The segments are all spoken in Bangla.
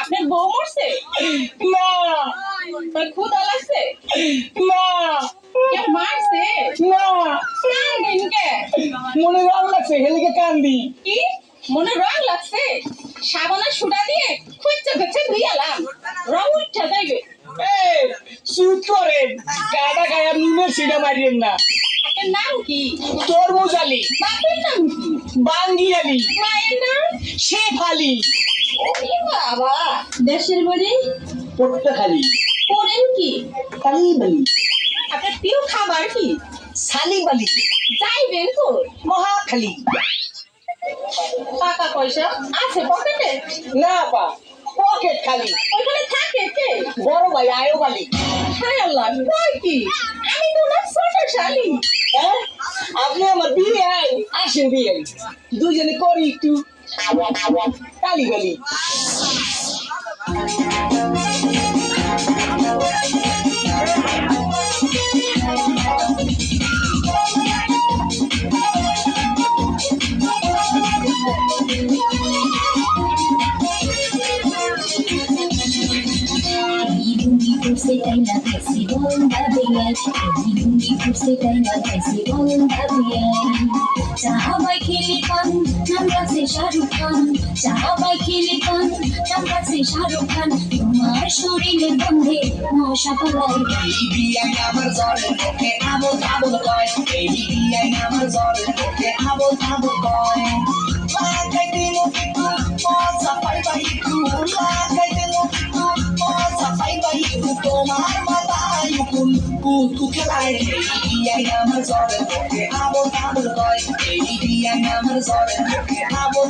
আপনার বউ মরছে? না তার লাগছে? না মারছে? মনে রং লাগছে হেলিকে কান্দি কি? মনে রং লাগছে? সাবানের সুটা দিয়ে খুঁজছে খুঁজছে ধুইয়ালাম রং উঠছে যাইবে এই সুদ করেন। গাডা গায়া নুনের সিডা মারিয়েন না। নাম কি? তরমুজ আলী। বাপের নাম কি? বাঙ্গি আলী। মায়ের নাম? শেফ আলী। বাবা দেশের বাড়ি? পট্টখালি। করেন কি? কালিব আলী। আপনার প্রিয় খাবার কি? সালিম আলী। যাইবেন তো মহাখালী। টাকা পয়সা আছে পকেটে? না পা। পকেট খালি। ওইখানে থাকে কে? বড় ভাই আয়ব আলী। হায় আল্লাহ কয় কি? আমি শালি? হ্যাঁ? আপনি আমার বিয়ে আই আসেন বিয়ে দুজনে করি একটু। কালি গলি। Beyai Ibundi kurse kaina kaisi bonda beyai চাহাবাই খেলি পান নাম গাছে শাহরুখ খান চাহাবাই খেলি পান নাম গাছে শাহরুখ খান তোমার শরীরের গন্ধে মশা পালাই এই বিয়াই আমার জ্বরের মুখে আবল তাবল কয় এই বিয়াই আমার জ্বরের মুখে আবল তাবল কয় লাগাইতে মুখে মজা পাইবা একটু লাগাইতে মুখে উকুন কুতু খেলায় এই আমার জ্বরের মুখে আবল তাবল কয় এই আমার জ্বরের মুখে আবল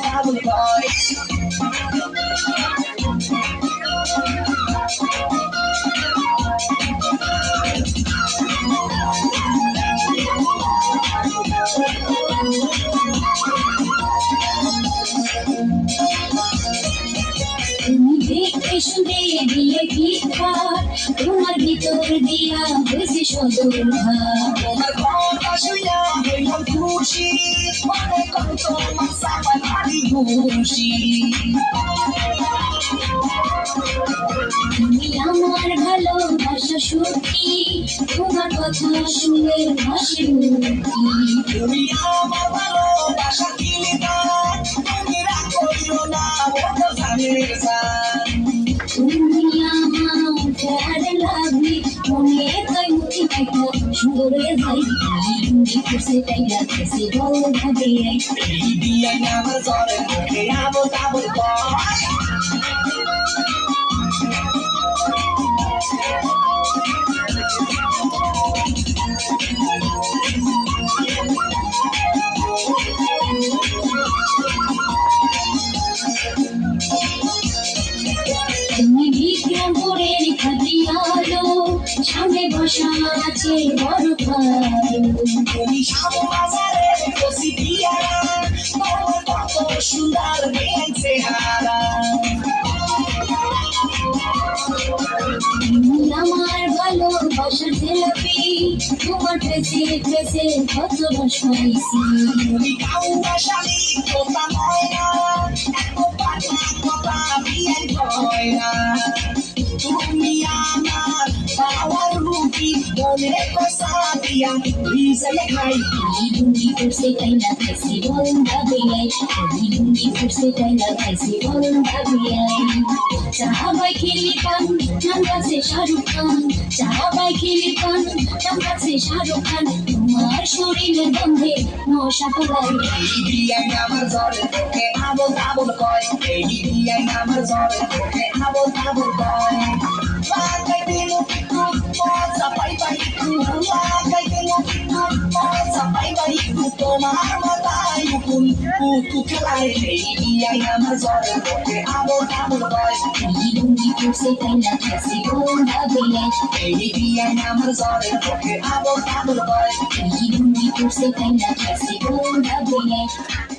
তোমার ভিতর দিয়া হয়েছে সদর ভাব তোমার কথা মনে তোমার সত্যি তোমার কথা শুনে হাসি তুমি একটা সুন্দরে যাই তুমি খুশি বল ভাবে এই বিয়াই আমার জ্বরের মুখে আবল বসা বড় আমার ভালোবাসার তেলাপি তোমার পেছে কত বসাইছি কাউয়া শালি কথা ময়না রুটি মনে কষা দিয়া ভিজাই খাই লুঙ্গি করছে তাই না খাইছি বলুন ভাবে লুঙ্গি করছে তাই না খাইছি বলুন ভাবে চাহাবাই খেলি পান নাম কাছে শাহরুখ খান চাহাবাই খেলি পান নাম কাছে শাহরুখ খান তোমার শরীরের গন্ধে কয় মাথায় উকুন কুতু খেলায় এই বিয়াই আমার জ্বরের মুখে আবল তাবল কয় লুঙ্গি করছে তাই না খাইছি বলুন ভাবে এই বিয়াই আমার জ্বরের মুখে আবল তাবল কয় লুঙ্গি করছে তাই না খাইছি বলুন ভাবে